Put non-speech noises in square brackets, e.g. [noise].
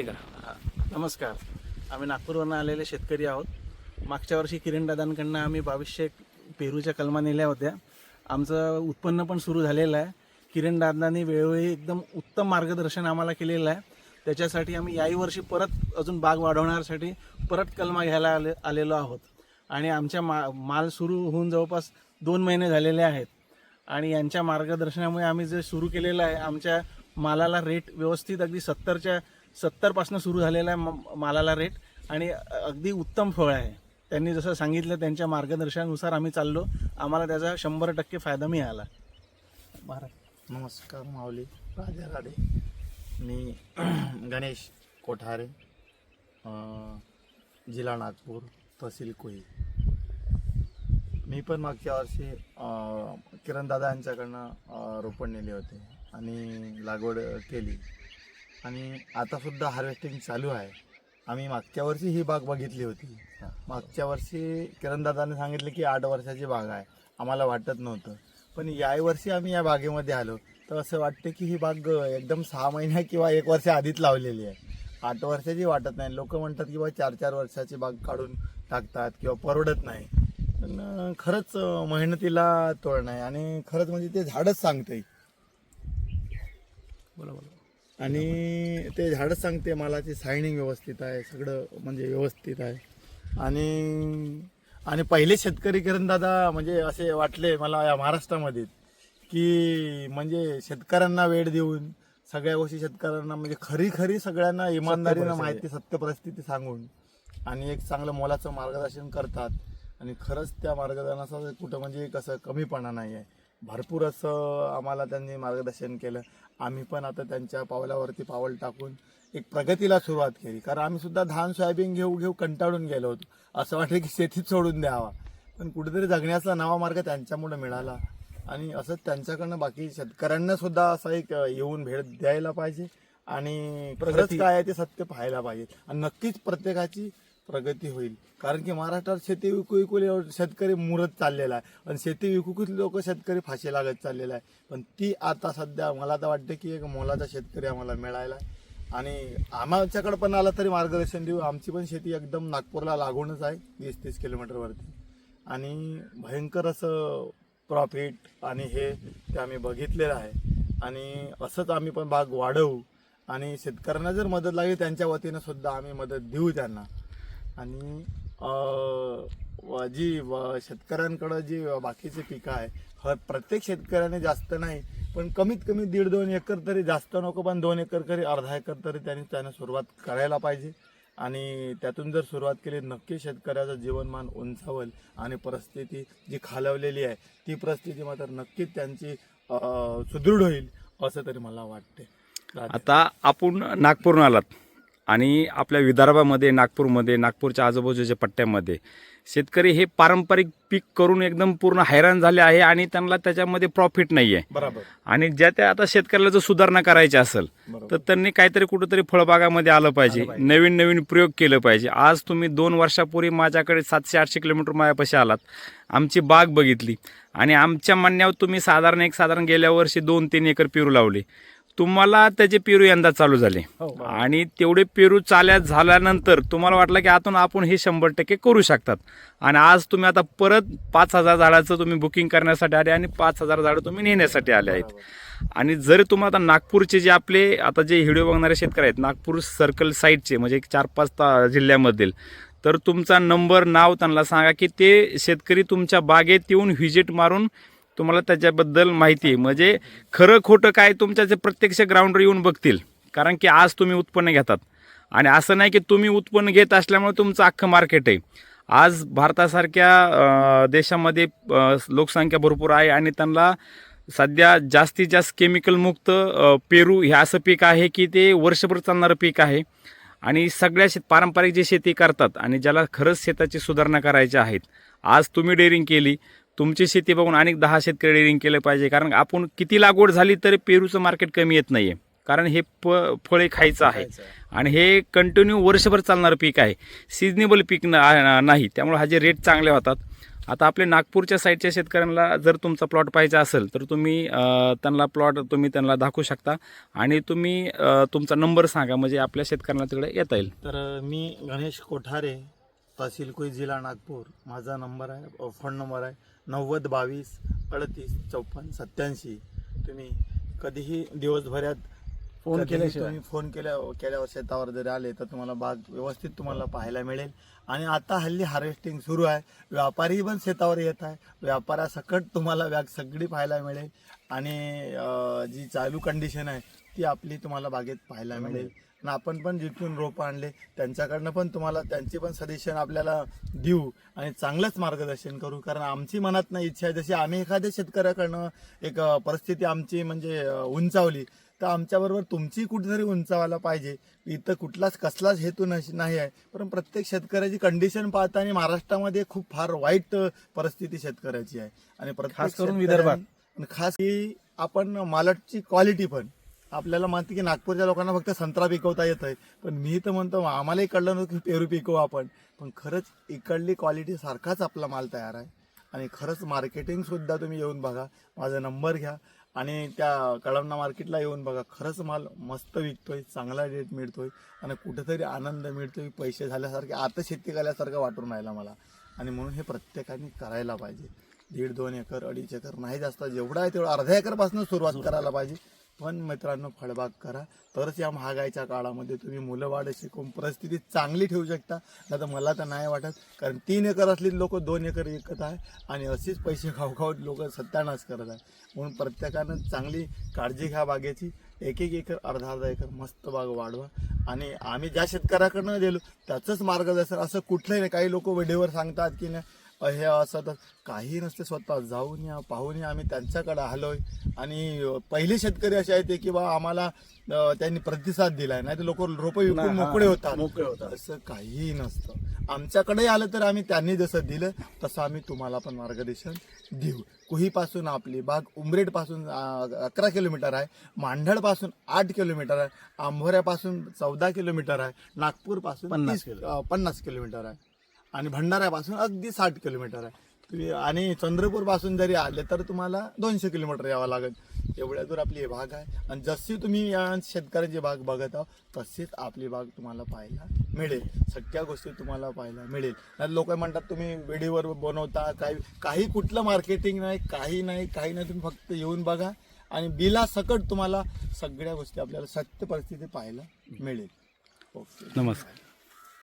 ते करा. नमस्कार. आम्ही नागपूरवरून आलेले शेतकरी आहोत. मागच्या वर्षी किरण दादांकडनं आम्ही बावीसशे पेरूच्या कलमा नेल्या होत्या. आमचं उत्पन्न पण सुरू झालेलं आहे. किरण दादांनी वेळोवेळी एकदम उत्तम मार्गदर्शन आम्हाला केलेलं आहे. त्याच्यासाठी आम्ही याही वर्षी परत अजून बाग वाढवण्यासाठी परत कलमा घ्यायला आले आलेलो आहोत. आणि आमच्या मा माल सुरू होऊन जवळपास दोन महिने झालेले आहेत. आणि यांच्या मार्गदर्शनामुळे आम्ही जे सुरू केलेलं आहे आमच्या मालाला रेट व्यवस्थित अगदी सत्तरच्या सत्तरपासून सुरू झालेला आहे म- मालाला रेट आणि अगदी उत्तम फळ आहे. त्यांनी जसं सांगितलं त्यांच्या मार्गदर्शनानुसार आम्ही चाललो. आम्हाला त्याचा शंभर टक्के फायदा मिळाला. नमस्कार माऊली. राजा राडे. मी [clears throat] गणेश कोठारे जिल्हा नागपूर तहसील कोळी. मी पण मागच्या वर्षी अं, किरणदादा यांच्याकडनं रोपण नेले होते. आणि लागवड केली. आणि आतासुद्धा हार्वेस्टिंग चालू आहे. आम्ही मागच्या वर्षी ही बाग बघितली होती. मागच्या वर्षी किरणदादाने सांगितले की आठ वर्षाची बाग आहे. आम्हाला वाटत नव्हतं. पण यावर्षी वर्षी आम्ही या बागेमध्ये आलो. तर असं वाटतं की ही बाग एकदम सहा महिन्या किंवा एक वर्ष आधीच लावलेली आहे. आठ वर्षाची वाटत नाही. लोक म्हणतात की बा चार चार वर्षाची बाग काढून टाकतात किंवा परवडत नाही. पण खरंच मेहनतीला तोड नाही. आणि खरंच म्हणजे ते झाडच सांगते बोला बोला. आणि ते झाडच सांगते मालाची सायनिंग व्यवस्थित आहे सगळं म्हणजे व्यवस्थित आहे. आणि आणि पहिले शेतकरी किरण दादा म्हणजे असे वाटले मला या महाराष्ट्रामध्ये की म्हणजे शेतकऱ्यांना वेळ देऊन सगळ्या गोष्टी शेतकऱ्यांना म्हणजे खरी खरी सगळ्यांना इमानदारीनं. माहिती सत्य परिस्थिती सांगून आणि एक चांगलं मोलाचं मार्गदर्शन करतात. आणि खरंच त्या मार्गदर्शनाचं कुठं म्हणजे कसं कमीपणा नाही आहे भरपूर असं आम्हाला त्यांनी मार्गदर्शन केलं. आम्ही पण आता त्यांच्या पावलावरती पावल टाकून एक प्रगतीला सुरुवात केली. कारण आम्ही सुद्धा धान सोयाबीन घेऊ घेऊ कंटाळून गेलो होतो. असं वाटलं की शेतीत सोडून द्यावा. पण कुठेतरी जगण्याचा नवा मार्ग त्यांच्यामुळे मिळाला. आणि असंच त्यांच्याकडनं बाकी शेतकऱ्यांना सुद्धा असं एक येऊन भेट द्यायला पाहिजे. आणि खरंच काय आहे ते सत्य पाहायला पाहिजे. आणि नक्कीच प्रत्येकाची प्रगती होईल. कारण की महाराष्ट्रात शेती विकू विकू शेतकरी मुरत चाललेला आहे. आणि शेती विकूच लोक शेतकरी फाशी लागत चाललेला आहे. पण ती आता सध्या मला तर वाटतं की एक मोलाचा शेतकरी आम्हाला मिळायला आहे. आणि आमच्याकडे पण आला तरी मार्गदर्शन देऊ. आमची पण शेती एकदम नागपूरला लागूनच आहे वीस तीस किलोमीटरवरती आणि भयंकर असं प्रॉफिट आणि हे ते आम्ही बघितलेलं आहे. आणि असंच आम्ही पण भाग वाढवू. आणि शेतकऱ्यांना जर मदत लागली त्यांच्या वतीनं सुद्धा आम्ही मदत देऊ त्यांना. आणि जी व शेतकऱ्यांकडं जी बाकीचे पिकं आहे ह प्रत्येक शेतकऱ्याने जास्त नाही पण कमीत कमी दीड दोन एकर तरी जास्त नको पण दोन एकर तरी अर्धा एकर तरी त्यांनी त्यांना सुरुवात करायला पाहिजे. आणि त्यातून जर सुरुवात केली नक्की शेतकऱ्याचं जीवनमान उंचावल आणि परिस्थिती जी खालवलेली आहे ती परिस्थिती मात्र नक्कीच त्यांची सुदृढ होईल असं तरी मला वाटते आता आपण नागपूरहून आलात. आणि आपल्या विदर्भामध्ये नागपूरमध्ये नागपूरच्या आजूबाजूच्या पट्ट्यामध्ये शेतकरी हे पारंपरिक पीक करून एकदम पूर्ण हैराण झाले आहे आणि त्यांना त्याच्यामध्ये प्रॉफिट नाही आहे बरोबर. आणि ज्या त्या आता शेतकऱ्याला जर सुधारणा करायची असेल तर त्यांनी काहीतरी कुठेतरी फळबागामध्ये आलं पाहिजे. नवीन नवीन प्रयोग केलं पाहिजे. आज तुम्ही दोन वर्षापूर्वी माझ्याकडे सातशे आठशे किलोमीटर माझ्यापाशी आलात. आमची बाग बघितली. आणि आमच्या म्हणण्यावर तुम्ही साधारण एक साधारण गेल्या वर्षी दोन तीन एकर पेरू लावले. तुम्हाला त्याचे पेरू यंदा चालू झाले. हो. आणि तेवढे पेरू चाल्या झाल्यानंतर तुम्हाला वाटलं की आतून आपण हे शंभर टक्के करू शकतात. आणि आज तुम्ही आता परत पाच हजार झाडाचं तुम्ही बुकिंग करण्यासाठी आले आणि पाच हजार झाडं तुम्ही नेण्यासाठी आले आहेत. आणि जर तुम्हाला आता नागपूरचे जे आपले आता जे व्हिडिओ बघणारे शेतकरी आहेत नागपूर सर्कल साईडचे म्हणजे चार पाच ता जिल्ह्यामधील तर तुमचा नंबर नाव त्यांना सांगा की ते शेतकरी तुमच्या बागेत येऊन व्हिजिट मारून तुम्हाला त्याच्याबद्दल माहिती आहे. म्हणजे खरं खोटं काय तुमच्या जे प्रत्यक्ष ग्राउंडवर येऊन बघतील. कारण की आज तुम्ही उत्पन्न घेतात. आणि असं नाही की तुम्ही उत्पन्न घेत असल्यामुळे तुमचं अख्खं मार्केट आहे. आज भारतासारख्या देशामध्ये लोकसंख्या भरपूर आहे आणि त्यांना सध्या जास्तीत जास्त केमिकलमुक्त पेरू हे असं पीक आहे की ते वर्षभर चालणारं पीक आहे. आणि सगळ्या शेत पारंपरिक जे शेती करतात आणि ज्याला खरंच शेताची सुधारणा करायच्या आहेत. आज तुम्ही डेअरिंग केली तुमची शेती बघून अनेक दहा शेतकरी डेअरिंग केलं पाहिजे. कारण आपण किती लागवड झाली तरी पेरूचं मार्केट कमी येत नाहीये. कारण हे प फळे खायचं आहे. आणि हे कंटिन्यू वर्षभर चालणारं पीक आहे. सिजनेबल पीक नाही. त्यामुळे ह्याचे रेट चांगले होतात. आता आपले नागपूरच्या साईडच्या शेतकऱ्यांना जर तुमचा प्लॉट पाहिजे असेल तर तुम्ही त्यांना प्लॉट तुम्ही त्यांना दाखवू शकता. आणि तुम्ही तुमचा नंबर सांगा म्हणजे आपल्या शेतकऱ्यांना तिकडे येता येईल. तर मी गणेश कोठारे तहसील कुई जिल्हा नागपूर. माझा नंबर आहे फोन नंबर आहे. नव्वद बावीस अडतीस चौपन्न सत्याऐंशी तुम्ही कधीही दिवसभरात फोन केल्याशिवाय. तुम्ही फोन केल्या केल्यावर शेतावर जरी आले तर तुम्हाला बाग व्यवस्थित तुम्हाला पाहायला मिळेल. आणि आता हल्ली हार्वेस्टिंग सुरू आहे. व्यापारी पण शेतावर येत आहे. व्यापारासकट तुम्हाला बॅग सगळी पाहायला मिळेल. आणि जी चालू कंडिशन आहे ती आपली तुम्हाला बागेत पाहायला मिळेल. आणि आपण पण जिथून रोपं आणले त्यांच्याकडनं पण तुम्हाला त्यांची पण सजेशन आपल्याला देऊ आणि चांगलंच मार्गदर्शन करू. कारण आमची मनात नाही इच्छा आहे. जशी आम्ही एखाद्या शेतकऱ्याकडनं एक परिस्थिती आमची म्हणजे उंचावली तर आमच्याबरोबर तुमची कुठेतरी उंचावायला पाहिजे. इथं कुठलाच कसलाच हेतू नाही आहे. पण प्रत्येक शेतकऱ्याची कंडिशन पाहता आणि महाराष्ट्रामध्ये खूप फार वाईट परिस्थिती शेतकऱ्याची आहे. आणि खास करून विदर्भात. खास की आपण मालटची क्वालिटी पण आपल्याला माहिती की नागपूरच्या लोकांना फक्त संत्रा पिकवता येत आहे. पण मी तर म्हणतो आम्हालाही कळलं नव्हतं की पेरू पिकवू आपण. पण खरंच इकडली क्वालिटी सारखाच आपला माल तयार आहे. आणि खरंच मार्केटिंग सुद्धा तुम्ही येऊन बघा. माझा नंबर घ्या. आणि त्या कळमना मार्केटला येऊन बघा. खरंच माल मस्त विकतोय चांगला रेट मिळतोय. आणि कुठेतरी आनंद मिळतोय पैसे झाल्यासारखे आता शेती केल्यासारखं वाटून राहिला मला. आणि म्हणून हे प्रत्येकाने करायला पाहिजे. दीड दोन एकर अडीच एकर नाही जास्त जेवढा आहे तेवढा अर्ध्या एकरपासून सुरुवात. करायला पाहिजे. पण मित्रांनो फळबाग करा. तरच या महागाईच्या काळामध्ये तुम्ही मुलं वाढ शिकून परिस्थिती चांगली ठेवू शकता. नाही तर मला तर नाही वाटत. कारण तीन एकर असलेली लोक दोन एकर विकत आहे आणि असेच पैसे खाऊ लोक सत्यानाश करत आहे. म्हणून प्रत्येकानं चांगली काळजी घ्या बागेची. एक एक एकर अर्धा अर्धा एकर मस्त बाग वाढवा. आणि आम्ही ज्या शेतकऱ्याकडनं गेलो त्याचंच मार्गदर्शन. असं कुठलंही नाही. काही लोक वेडेवर सांगतात की नाही हे असं तर काही नसते स्वतः. जाऊन या पाहून या आम्ही त्यांच्याकडे आलोय. आणि पहिले शेतकरी असे आहेत की बा आम्हाला त्यांनी प्रतिसाद दिलाय. नाही तर लोक रोपं विकून मोकळे होतात. मोकळे होतात. असं काहीही नसतं. आमच्याकडे आलं तर आम्ही त्यांनी जसं दिलं तसं आम्ही तुम्हाला पण मार्गदर्शन देऊ. कुहीपासून आपली बाग उमरेडपासून अकरा किलोमीटर आहे मांढळपासून आठ किलोमीटर आहे आंभोऱ्यापासून चौदा किलोमीटर आहे नागपूरपासून पन्नास पन्नास किलोमीटर आहे. आणि भंडाऱ्यापासून अगदी साठ किलोमीटर आहे. तुम्ही आणि चंद्रपूरपासून जरी आले तर तुम्हाला दोनशे किलोमीटर यावं लागेल. एवढ्या दूर आपली भाग आहे. आणि जशी तुम्ही या शेतकऱ्याची बाग बघत आहोत तशीच आपली बाग तुम्हाला पाहायला मिळेल. सगळ्या गोष्टी तुम्हाला पाहायला मिळेल. नाही लोक म्हणतात तुम्ही व्हिडिओवर बनवता काही काही कुठलं मार्केटिंग नाही काही नाही काही नाही. तुम्ही फक्त येऊन बघा. आणि बिला सकट तुम्हाला सगळ्या गोष्टी आपल्याला सत्य परिस्थिती पाहायला मिळेल. ओके. नमस्कार.